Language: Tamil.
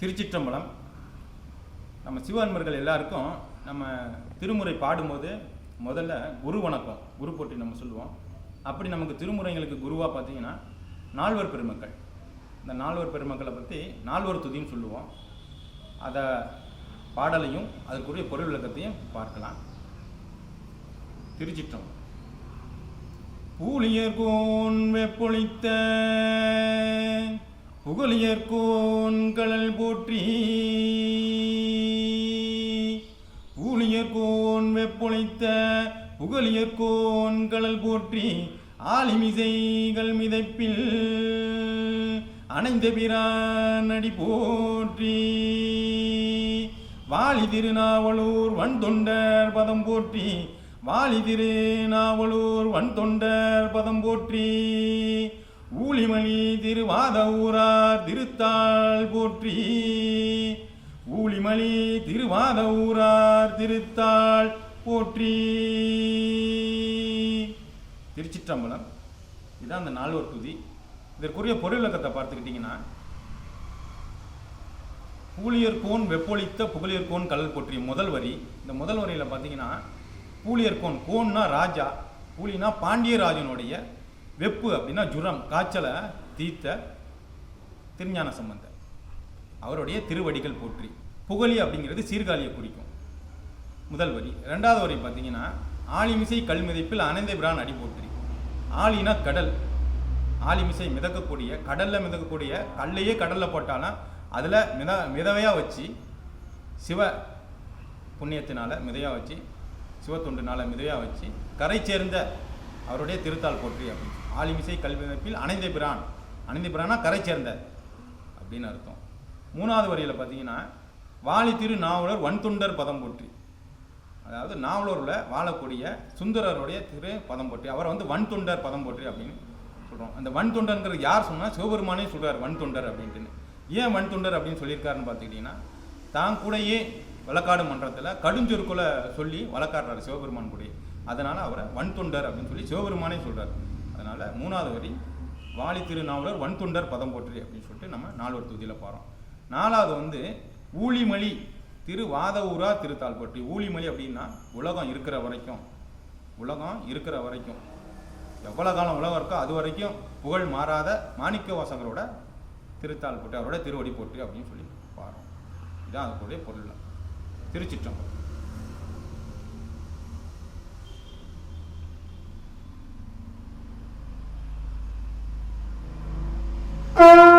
திருச்சிற்றம்பலம். நம்ம சிவன்மர்கள் எல்லாருக்கும் நம்ம திருமுறை பாடும்போது முதல்ல குரு வணக்கம் குரு போட்டி நம்ம சொல்லுவோம். அப்படி நமக்கு திருமுறைங்களுக்கு குருவாக பார்த்தீங்கன்னா நால்வர் பெருமக்கள். இந்த நால்வர் பெருமக்களை பற்றி நால்வர் துதின்னு சொல்லுவோம். அதை பாடலையும் அதுக்குரிய பொருள் விளக்கத்தையும் பார்க்கலாம். திருச்சிற்றம்பலம். பூலியர்கோன் வெப்பொழித்த புகழியர்கோன் போற்றி. ஊழியர்கோன் வெப்பொழித்த புகழியர்கோன் போற்றி. ஆலிமிசைகள் மிதைப்பில் அணைந்த பிரானடி போற்றி. வாலி திருநாவலூர் வன் தொண்டர் பதம் போற்றி. வாலி திருநாவலூர் வன் தொண்டர் பதம் போற்றி. ஊழிமணி திருவாத ஊரார் திருத்தாள் போற்றி. ஊழிமணி திருவாத ஊரார் திருத்தாள் போற்றி. திருச்சிற்றம்பலம். இதுதான் அந்த நால்வர் துதி இதற்குரிய பொருள் விளக்கத்தை பார்த்துக்கிட்டிங்கன்னா பூலியர்கோன் வெப்பொழித்த புகழியர் கோன் கடல் போற்றிய முதல் வரி. இந்த முதல் வரியில் பார்த்தீங்கன்னா பூலியர்கோன் கோன்னா ராஜா பூலினா பாண்டியராஜனுடைய வெப்பு அப்படின்னா ஜுரம் காய்ச்சலை தீர்த்த திருஞான சம்பந்தர். அவருடைய திருவடிகள் போற்றி. புகழி அப்படிங்கிறது சீர்காழியை குறிக்கும். முதல் வரி. ரெண்டாவது வரி பார்த்தீங்கன்னா ஆலிமிசை கல்மிதைப்பில் அனந்த பிரான் அடி போற்றி. ஆலினா கடல். ஆலிமிசை மிதக்கக்கூடிய கடலில் மிதக்கக்கூடிய கல்லையே கடலில் போட்டாலும் அதில் மித மிதவையாக வச்சு சிவ புண்ணியத்தினால் மிதையாக வச்சு சிவத்துண்டுனால் மிதையாக வச்சு கரை சேர்ந்த அவருடைய திருத்தாள் போற்றி அப்படின்னு. ஆலிமிசை கல்விமைப்பில் அணைந்த பிரான். அணைந்த பிரானா கரை சேர்ந்த அப்படின்னு அர்த்தம். மூணாவது வரியில் பார்த்தீங்கன்னா வாலி திரு நாவலர் வன்துண்டர் பதம் போற்றி. அதாவது நாவலூரில் வாழக்கூடிய சுந்தரருடைய திரு பதம் போற்றி. அவரை வந்து வன் தொண்டர் பதம் போற்றி அப்படின்னு சொல்கிறோம் அந்த வன் தொண்டர்ங்கிறது யார் சொன்னால் சிவபெருமானே சொல்கிறார் வன் தொண்டர் அப்படின்ட்டுன்னு. ஏன் வன் தொண்டர் அப்படின்னு சொல்லியிருக்காருன்னு பார்த்துக்கிட்டிங்கன்னா தான் கூடயே வழக்காடு மன்றத்தில் கடுஞ்சொற்குலை சொல்லி வழக்காடுறாரு சிவபெருமான் கூட அதனால் அவரை வன் தொண்டர் அப்படின்னு சொல்லி சிவபெருமானே சொல்கிறார் அதனால் மூணாவது வரி வாலி திருநாவலர் வன் தொண்டர் பதம் போற்றி அப்படின்னு சொல்லிட்டு நம்ம நால்வர் தொகுதியில் பாரோம் நாலாவது வந்து ஊழிமொழி திரு வாதவூரா திருத்தாள் போற்றி. ஊழிமொழி அப்படின்னா உலகம் இருக்கிற வரைக்கும் உலகம் இருக்கிற வரைக்கும். எவ்வளோ காலம் உலகம் இருக்கோ அது வரைக்கும் புகழ் மாறாத மாணிக்க வாசகரோட திருத்தாள் போட்டு அவரோட திருவடி போட்டு அப்படின்னு சொல்லி பாரோம் இதான் அதுக்குடைய பொருள். திருச்சிற்றம்பலம். Oh! Uh...